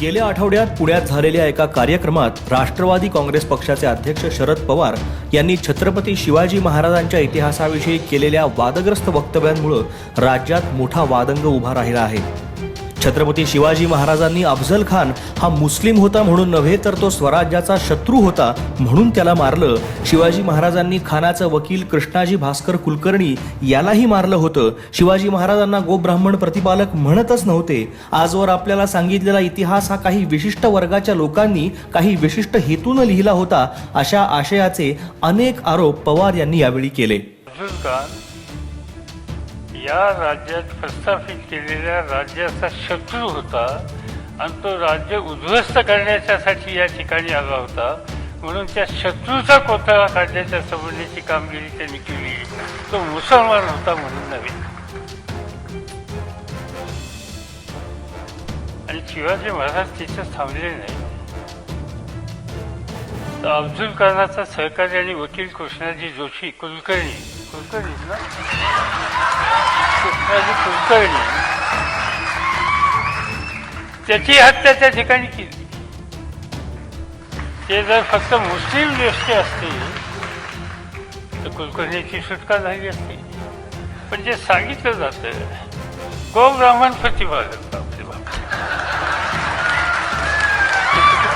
गेल्या आठवड्यात पुण्यात झालेल्या एका कार्यक्रमात राष्ट्रवादी काँग्रेस पक्षाचे अध्यक्ष शरद पवार यांनी छत्रपती शिवाजी महाराजांच्या इतिहासाविषयी केलेल्या वादग्रस्त वक्तव्यांमुळे राज्यात मोठा वादंग उभा राहिला आहे. छत्रपती शिवाजी महाराजांनी अफजल खान हा मुस्लिम होता म्हणून नव्हे तर तो स्वराज्याचा शत्रू होता म्हणून त्याला मारलं. शिवाजी महाराजांनी खानाचं वकील कृष्णाजी भास्कर कुलकर्णी यालाही मारलं होतं. शिवाजी महाराजांना गोब्राह्मण प्रतिपालक म्हणतच नव्हते. आजवर आपल्याला सांगितलेला इतिहास हा काही विशिष्ट वर्गाच्या लोकांनी काही विशिष्ट हेतून लिहिला होता अशा आशयाचे अनेक आरोप पवार यांनी यावेळी केले. खान या राज्यात प्रस्थापित केलेल्या राज्याचा शत्रू होता आणि तो राज्य उद्ध्वस्त करण्याच्यासाठी या ठिकाणी आला होता. म्हणून त्या शत्रूचा कोथळा काढण्याच्या संबंधीची कामगिरी त्यांनी केली तो मुसलमान होता म्हणून नव्हे. आणि शिवाजी महाराज तिथं थांबले नाही. तर अब्दुल खानाचा सहकारी आणि वकील कृष्णाजी जोशी कुलकर्णी कुलकर्णी ना कृष्णाजी कुलकर्णी त्याची हत्या त्या ठिकाणी केली ते जर फक्त मुस्लिम व्यक्ती असते तर कुलकर्णीची सुटका झाली असते पण जे सांगितलं जातं गोब्राह्मण प्रतिपादक आपले बाप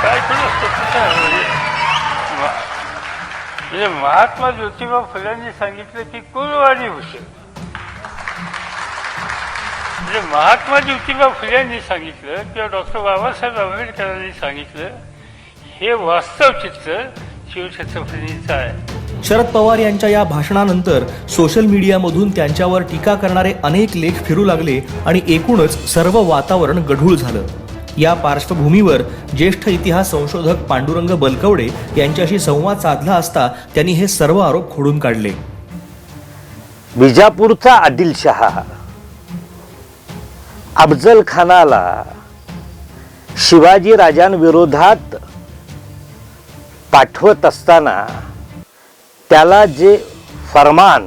काय पण असतं म्हणजे महात्मा ज्योतिबा फुल्यांनी सांगितलं की कुलवाणी भूषण म्हणजे महात्मा ज्योतिबा फुल्यांनी सांगितलं किंवा डॉक्टर बाबासाहेब आंबेडकरांनी सांगितलं हे वास्तव चित्र शिवछत्रपतींचं आहे. शरद पवार यांच्या या भाषणानंतर सोशल मीडियामधून त्यांच्यावर टीका करणारे अनेक लेख फिरू लागले आणि एकूणच सर्व वातावरण गढूळ झालं. या पार्श्वभूमीवर ज्येष्ठ इतिहास संशोधक पांडुरंग बलकवडे यांच्याशी संवाद साधला असता त्यांनी हे सर्व आरोप खोडून काढले. विजापूरचा आदिलशहा अफजल खानाला शिवाजी राजांविरोधात पाठवत असताना त्याला जे फरमान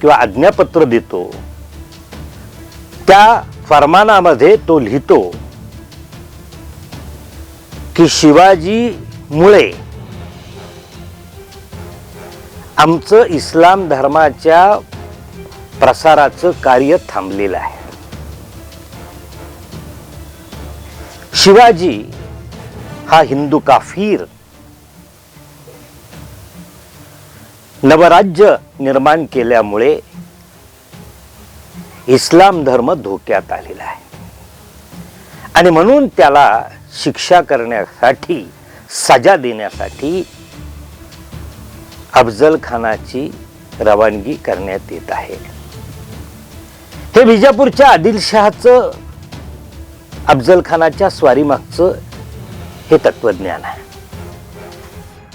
किंवा आज्ञापत्र देतो त्या फरमानामध्ये तो लिहितो की शिवाजी मुळे आमचं इस्लाम धर्माच्या प्रसाराचं कार्य थांबलेलं आहे. शिवाजी हा हिंदू काफीर. नवराज्य निर्माण केल्यामुळे इस्लाम धर्म धोक्यात आलेला आहे. आणि म्हणून त्याला शिक्षा करण्यासाठी सजा देण्यासाठी अफजल खानाची रवानगी करण्यात येत आहे. हे विजापूरच्या आदिलशहाचं अफजल खानाच्या स्वारीमागचं हे तत्वज्ञान आहे.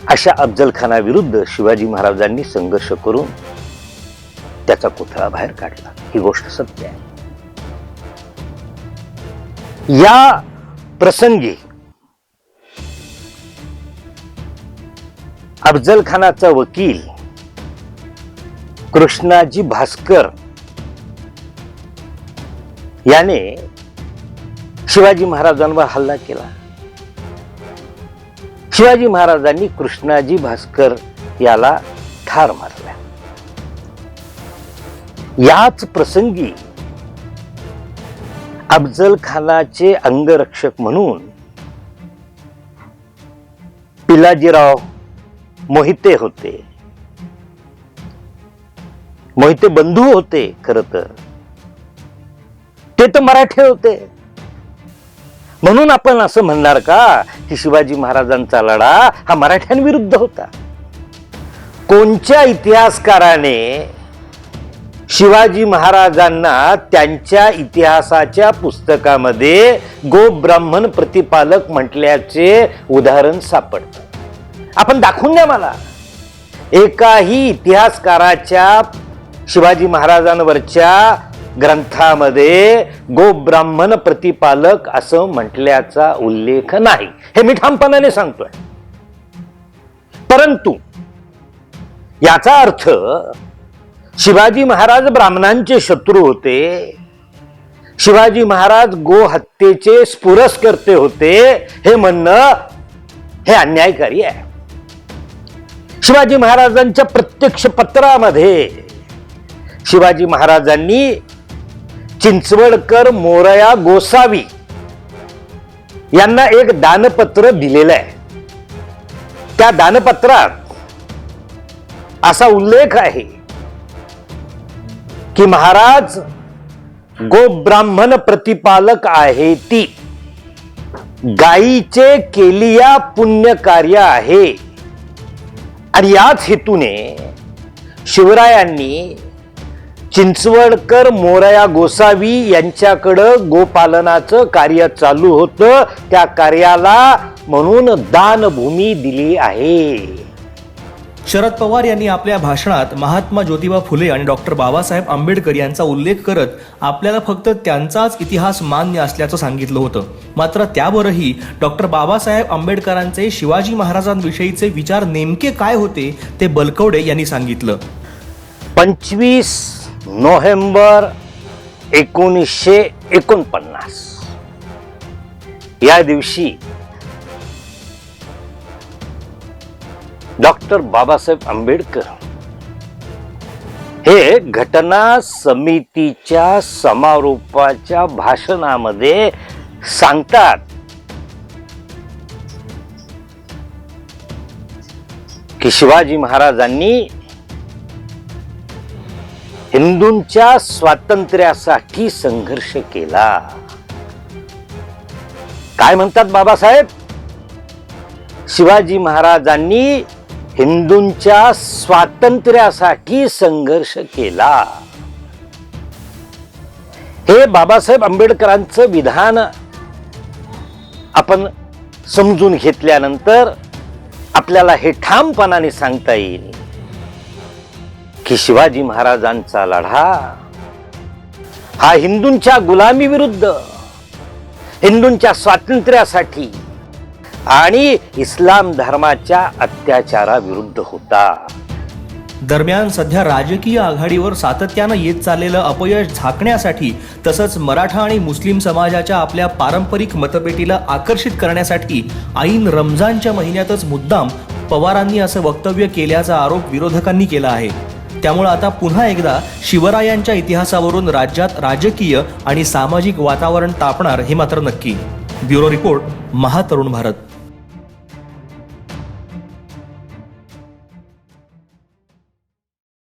अशा अफजल खानाविरुद्ध शिवाजी महाराजांनी संघर्ष करून त्याचा कोथळा बाहेर काढला. ही गोष्ट सत्य आहे. या प्रसंगी. अफजल खानाचा वकील कृष्णाजी भास्कर याने शिवाजी महाराजांवर हल्ला केला. शिवाजी महाराजांनी कृष्णाजी भास्कर याला ठार मारला. याच प्रसंगी अफजल खानाचे अंगरक्षक म्हणून पिलाजीराव मोहिते होते. मोहिते बंधू होते खर तर. ते तर मराठे होते. म्हणून आपण असं म्हणणार का की शिवाजी महाराजांचा लढा हा मराठ्यांविरुद्ध होता. कोणत्या इतिहासकाराने शिवाजी महाराजांना त्यांच्या इतिहासाच्या पुस्तकामध्ये गोब्राह्मण प्रतिपालक म्हटल्याचे उदाहरण सापडतं. आपण दाखवून द्या मला. एकाही इतिहासकाराच्या शिवाजी महाराजांवरच्या ग्रंथामध्ये गोब्राह्मण प्रतिपालक असं म्हटल्याचा उल्लेख नाही. हे मी ठामपणाने सांगतोय. परंतु याचा अर्थ शिवाजी महाराज ब्राह्मणांचे शत्रू होते. शिवाजी महाराज गो हत्येचे स्फुरस्कर्ते होते. हे म्हणणं हे अन्यायकारी आहे. शिवाजी महाराजांच्या प्रत्यक्ष पत्रामध्ये शिवाजी महाराजांनी चिंचवडकर मोरया गोसावी यांना एक दानपत्र दिलेलं आहे. त्या दानपत्रात असा उल्लेख आहे. की महाराज गो ब्राह्मण प्रतिपालक आहे ती. गायीचे केलिया पुण्य कार्य आहे. आणि याच हेतूने शिवरायांनी चिंचवडकर मोरया गोसावी यांच्याकडं गोपालनाचं कार्य चालू होतं. त्या कार्याला म्हणून दानभूमी दिली आहे. शरद पवार यांनी आपल्या भाषणात महात्मा ज्योतिबा फुले आणि डॉक्टर बाबासाहेब आंबेडकर यांचा उल्लेख करत आपल्याला फक्त त्यांचाच इतिहास मान्य असल्याचं सांगितलं होतं. मात्र त्यावरही डॉक्टर बाबासाहेब आंबेडकरांचे शिवाजी महाराजांविषयीचे विचार नेमके काय होते ते बलकवडे यांनी सांगितलं. पंचवीस नोव्हेंबर एकोणीसशे एकोणपन्नास. या दिवशी डॉक्टर बाबासाहेब आंबेडकर. हे घटना समितीच्या समारोपाच्या भाषणामध्ये सांगतात. की शिवाजी महाराजांनी हिंदूंच्या स्वातंत्र्यासाठी संघर्ष केला. काय म्हणतात बाबासाहेब? शिवाजी महाराजांनी हिंदूंच्या स्वातंत्र्यासाठी संघर्ष केला. हे बाबासाहेब आंबेडकरांचं विधान आपण समजून घेतल्यानंतर आपल्याला हे ठामपणाने सांगता येईल की शिवाजी महाराजांचा लढा हा हिंदूंच्या गुलामी विरुद्ध हिंदूंच्या स्वातंत्र्यासाठी आणि इस्लाम धर्माच्या अत्याचाराविरुद्ध होता. दरम्यान सध्या राजकीय आघाडीवर सातत्यानं येत चाललेलं अपयश झाकण्यासाठी तसंच मराठा आणि मुस्लिम समाजाच्या आपल्या पारंपरिक मतपेटीला आकर्षित करण्यासाठी ऐन रमजानच्या महिन्यातच मुद्दाम पवारांनी असं वक्तव्य केल्याचा आरोप विरोधकांनी केला आहे. त्यामुळे आता पुन्हा एकदा शिवरायांच्या इतिहासावरून राज्यात राजकीय आणि सामाजिक वातावरण तापणार हे मात्र नक्की. Bureau report Mahatarun Bharat.